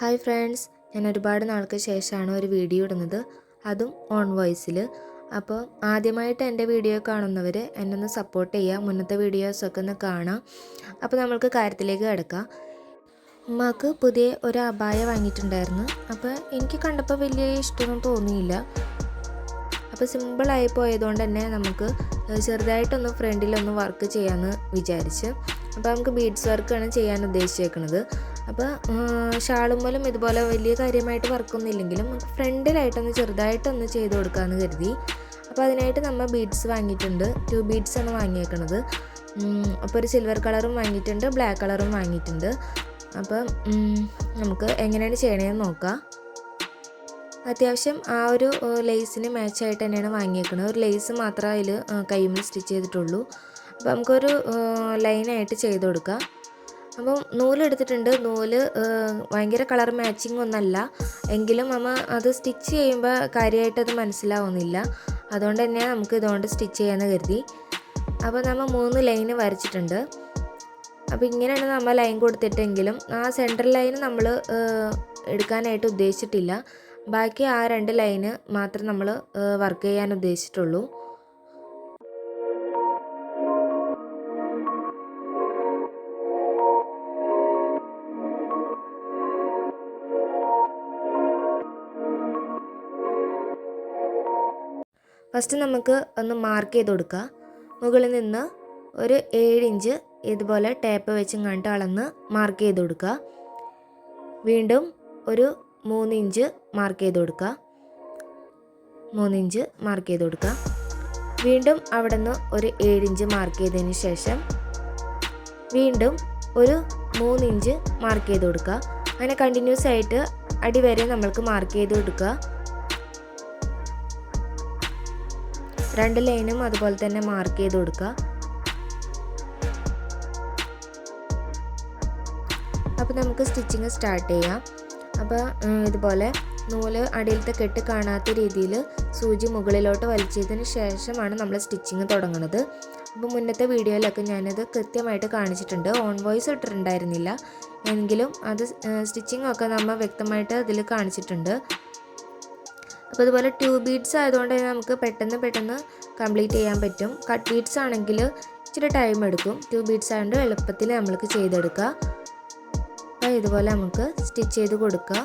Hi friends ഞാൻ ഒരുപാട് നാൾക്ക് ശേഷമാണ് ഒരു വീഡിയോ ഇടുന്നത്. അതും ഓൺ വോയിസിൽ അപ്പോൾ ആദ്യമായിട്ട് എന്റെ വീഡിയോ കാണുന്നവർ എന്നെ ഒന്ന് സപ്പോർട്ട് ചെയ്യുക മുന്നത്തെ വീഡിയോസൊക്കെ ഒന്ന് കാണാം. അപ്പോൾ നമ്മൾക്ക് കാര്യത്തിലേക്ക് കിടക്കാം. ഉമ്മാക്ക് പുതിയ ഒരു അബായ വാങ്ങിയിട്ടുണ്ടായിരുന്നു. അപ്പോൾ എനിക്ക് കണ്ടപ്പോൾ വലിയ ഇഷ്ടമൊന്നും തോന്നിയില്ല. അപ്പോൾ സിമ്പിളായി പോയതുകൊണ്ട് തന്നെ നമുക്ക് ചെറുതായിട്ടൊന്ന് ഫ്രണ്ടിലൊന്ന് വർക്ക് ചെയ്യാമെന്ന് വിചാരിച്ച്. അപ്പോൾ നമുക്ക് ബീഡ്സ് വർക്കാണ് ചെയ്യാൻ ഉദ്ദേശിച്ചേക്കുന്നത് അപ്പോൾ ഷാളുമ്മലും ഇതുപോലെ വലിയ കാര്യമായിട്ട് വർക്കൊന്നുമില്ലെങ്കിലും ഫ്രണ്ടിലായിട്ടൊന്ന് ചെറുതായിട്ടൊന്ന് ചെയ്ത് കൊടുക്കാമെന്ന് കരുതി. അപ്പോൾ അതിനായിട്ട് നമ്മൾ ബീഡ്സ് വാങ്ങിയിട്ടുണ്ട്. ടു ബീഡ്സ് ആണ് വാങ്ങിയേക്കണത്. അപ്പോൾ ഒരു സിൽവർ കളറും വാങ്ങിയിട്ടുണ്ട് ബ്ലാക്ക് കളറും വാങ്ങിയിട്ടുണ്ട്. അപ്പം നമുക്ക് എങ്ങനെയാണ് ചെയ്യണതെന്ന് നോക്കാം. അത്യാവശ്യം ആ ഒരു ലേസിന് മാച്ചായിട്ട് തന്നെയാണ് വാങ്ങിയേക്കുന്നത് ഒരു ലേസ് മാത്രമേ അതിൽ കൈമിൽ സ്റ്റിച്ച് ചെയ്തിട്ടുള്ളൂ. അപ്പോൾ നമുക്കൊരു ലൈനായിട്ട് ചെയ്ത് കൊടുക്കാം. അപ്പം നൂലെടുത്തിട്ടുണ്ട്. നൂൽ ഭയങ്കര കളർ മാച്ചിങ് ഒന്നല്ല. എങ്കിലും അമ്മ അത് സ്റ്റിച്ച് ചെയ്യുമ്പോൾ കാര്യമായിട്ട് അത് മനസ്സിലാവുന്നില്ല. അതുകൊണ്ട് തന്നെയാണ് നമുക്ക് ഇതുകൊണ്ട് സ്റ്റിച്ച് ചെയ്യാമെന്ന് കരുതി. അപ്പോൾ നമ്മൾ മൂന്ന് ലൈൻ വരച്ചിട്ടുണ്ട്. അപ്പോൾ ഇങ്ങനെയാണ് നമ്മൾ ലൈൻ കൊടുത്തിട്ടെങ്കിലും ആ സെൻട്രൽ ലൈന് നമ്മൾ എടുക്കാനായിട്ട് ഉദ്ദേശിച്ചിട്ടില്ല. ബാക്കി ആ രണ്ട് ലൈന് മാത്രം നമ്മൾ വർക്ക് ചെയ്യാൻ ഉദ്ദേശിച്ചിട്ടുള്ളൂ. ഫസ്റ്റ് നമുക്ക് ഒന്ന് മാർക്ക് ചെയ്ത് കൊടുക്കുക മുകളിൽ നിന്ന് ഒരു ഏഴ് ഇഞ്ച് ഇതുപോലെ ടേപ്പ് വെച്ചും കണ്ട് അളന്ന് മാർക്ക് ചെയ്ത് കൊടുക്കുക വീണ്ടും ഒരു മൂന്ന് ഇഞ്ച് മാർക്ക് ചെയ്ത് കൊടുക്കുക മൂന്ന് ഇഞ്ച് മാർക്ക് ചെയ്ത് കൊടുക്കുക വീണ്ടും അവിടെ നിന്ന് ഒരു ഇഞ്ച് മാർക്ക് ചെയ്തതിന് ശേഷം വീണ്ടും ഒരു മൂന്ന് ഇഞ്ച് മാർക്ക് ചെയ്ത് കൊടുക്കുക അങ്ങനെ കണ്ടിന്യൂസ് ആയിട്ട് അടിവരെ നമ്മൾക്ക് മാർക്ക് ചെയ്ത് കൊടുക്കുക രണ്ട് ലൈനും അതുപോലെ തന്നെ മാർക്ക് ചെയ്ത് കൊടുക്കുക. അപ്പോൾ നമുക്ക് സ്റ്റിച്ചിങ് സ്റ്റാർട്ട് ചെയ്യാം. അപ്പോൾ ഇതുപോലെ നൂൽ അടിയിലത്തെ കെട്ട് കാണാത്ത രീതിയിൽ സൂചി മുകളിലോട്ട് വലിച്ചതിന് ശേഷമാണ് നമ്മൾ സ്റ്റിച്ചിങ് തുടങ്ങുന്നത്. അപ്പോൾ മുന്നത്തെ വീഡിയോയിലൊക്കെ ഞാനത് കൃത്യമായിട്ട് കാണിച്ചിട്ടുണ്ട്. ഓൺ വോയിസ് ഇട്ടിട്ടുണ്ടായിരുന്നില്ല. എങ്കിലും അത് സ്റ്റിച്ചിങ് ഒക്കെ നമ്മൾ വ്യക്തമായിട്ട് അതിൽ കാണിച്ചിട്ടുണ്ട്. അപ്പോൾ അതുപോലെ ട്യൂബ് ബീഡ്സ് ആയതുകൊണ്ട് തന്നെ നമുക്ക് പെട്ടെന്ന് പെട്ടെന്ന് കംപ്ലീറ്റ് ചെയ്യാൻ പറ്റും. കട്ട് ബീഡ്സ് ആണെങ്കിൽ ഇച്ചിരി ടൈം എടുക്കും. ട്യൂബ് ബീഡ്സ് ആയതുകൊണ്ട് എളുപ്പത്തിൽ നമ്മൾക്ക് ചെയ്തെടുക്കുക അപ്പോൾ ഇതുപോലെ നമുക്ക് സ്റ്റിച്ച് ചെയ്ത് കൊടുക്കുക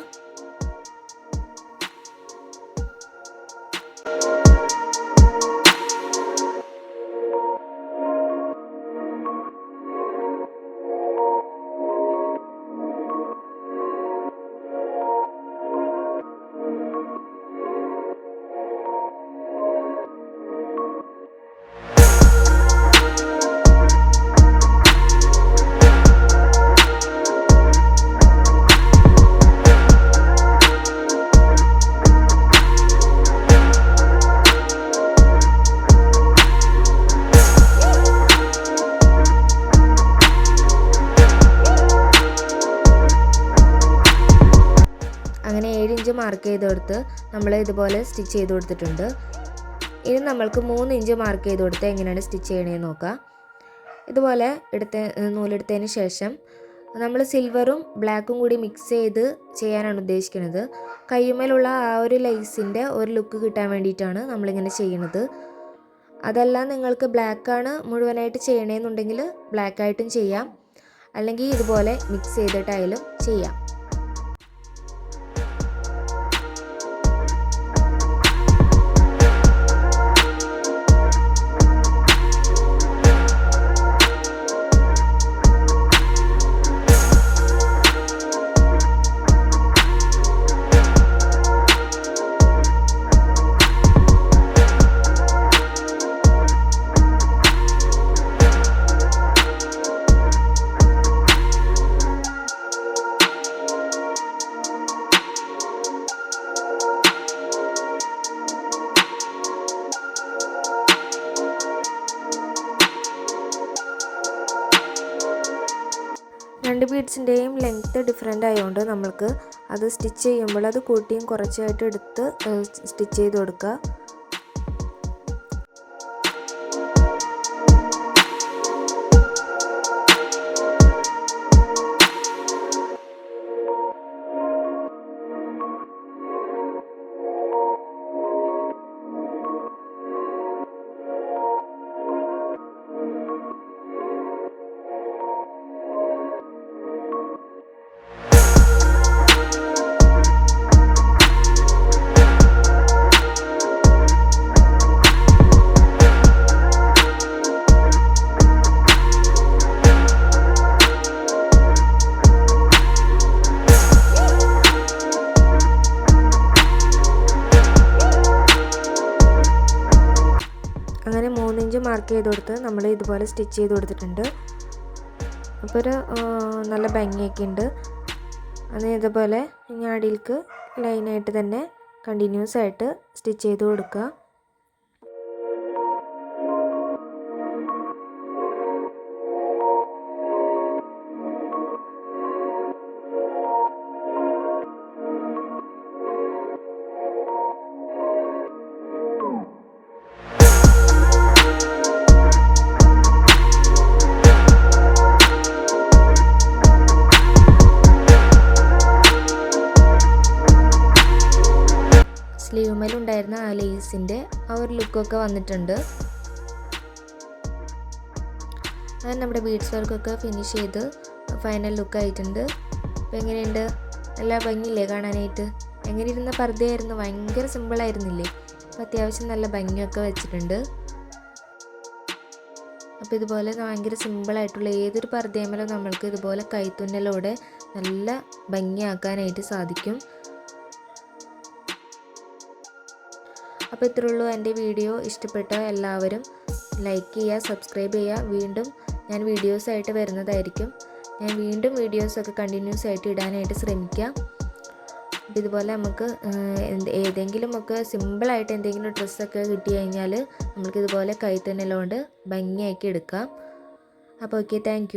മാർക്ക് ചെയ്ത് കൊടുത്ത് നമ്മൾ ഇതുപോലെ സ്റ്റിച്ച് ചെയ്ത് കൊടുത്തിട്ടുണ്ട്. ഇനി നമ്മൾക്ക് മൂന്ന് ഇഞ്ച് മാർക്ക് ചെയ്ത് കൊടുത്ത് എങ്ങനെയാണ് സ്റ്റിച്ച് ചെയ്യണേന്ന് നോക്കാം. ഇതുപോലെ എടുത്ത നൂലെടുത്തതിന് ശേഷം നമ്മൾ സിൽവറും ബ്ലാക്കും കൂടി മിക്സ് ചെയ്ത് ചെയ്യാനാണ് ഉദ്ദേശിക്കുന്നത് കയ്യുമേലുള്ള ആ ഒരു ലൈസിന്റെ ഒരു ലുക്ക് കിട്ടാൻ വേണ്ടിയിട്ടാണ് നമ്മളിങ്ങനെ ചെയ്യുന്നത് അതല്ല നിങ്ങൾക്ക് ബ്ലാക്കാണ് മുഴുവനായിട്ട് ചെയ്യണമെന്നുണ്ടെങ്കിൽ ബ്ലാക്കായിട്ടും ചെയ്യാം. അല്ലെങ്കിൽ ഇതുപോലെ മിക്സ് ചെയ്തിട്ടായാലും ചെയ്യാം. രണ്ട് ബീഡ്സിന്റെയും ലെങ്ത്ത് ഡിഫറെന്റ് ആയതുകൊണ്ട് നമ്മൾക്ക് അത് സ്റ്റിച്ച് ചെയ്യുമ്പോൾ അത് കൂട്ടിയും കുറച്ചായിട്ട് എടുത്ത് സ്റ്റിച്ച് ചെയ്ത് കൊടുക്കുക. മാർക്ക് ചെയ്ത് കൊടുത്ത് നമ്മൾ ഇതുപോലെ സ്റ്റിച്ച് ചെയ്ത് കൊടുത്തിട്ടുണ്ട്. അപ്പോൾ ഒരു നല്ല ഭംഗിയൊക്കെ ഉണ്ട് അത് ഇതുപോലെ ഇനി അടിയിലേക്ക് ലൈനായിട്ട് തന്നെ കണ്ടിന്യൂസ് ആയിട്ട് സ്റ്റിച്ച് ചെയ്ത് കൊടുക്കുക. സ്ലീവുമേലുണ്ടായിരുന്ന ആ ലേസിന്റെ ആ ഒരു ലുക്കൊക്കെ വന്നിട്ടുണ്ട്. അങ്ങനെ നമ്മുടെ ബീഡ്സ് വർക്കൊക്കെ ഫിനിഷ് ചെയ്ത് ഫൈനൽ ലുക്ക് ആയിട്ടുണ്ട്. അപ്പോൾ എങ്ങനെയുണ്ട്? നല്ല ഭംഗിയില്ലേ കാണാനായിട്ട്? എങ്ങനെ ഇരുന്ന പർദ്ധയായിരുന്നു ഭയങ്കര സിമ്പിളായിരുന്നില്ലേ അപ്പോൾ അത്യാവശ്യം നല്ല ഭംഗിയൊക്കെ വെച്ചിട്ടുണ്ട്. അപ്പോൾ ഇതുപോലെ ഭയങ്കര സിമ്പിളായിട്ടുള്ള ഏതൊരു പർദ്ദയമേലും നമ്മൾക്ക് ഇതുപോലെ കൈത്തുന്നലോടെ നല്ല ഭംഗിയാക്കാനായിട്ട് സാധിക്കും. അപ്പോൾ ഇത്രേ ഉള്ളൂ എന്റെ വീഡിയോ. ഇഷ്ടപ്പെട്ട എല്ലാവരും ലൈക്ക് ചെയ്യുക സബ്സ്ക്രൈബ് ചെയ്യുക. വീണ്ടും ഞാൻ വീഡിയോസായിട്ട് വരുന്നതായിരിക്കും. ഞാൻ വീണ്ടും വീഡിയോസൊക്കെ കണ്ടിന്യൂസ് ആയിട്ട് ഇടാനായിട്ട് ശ്രമിക്കാം. ഇതുപോലെ നമുക്ക് ഏതെങ്കിലുമൊക്കെ സിമ്പിളായിട്ട് എന്തെങ്കിലും ഡ്രസ്സൊക്കെ കിട്ടി കഴിഞ്ഞാൽ നമുക്കിതുപോലെ ഇതുപോലെ കൈത്തന്നലോണ്ട് ഭംഗിയാക്കി എടുക്കാം. അപ്പോൾ ഓക്കെ താങ്ക്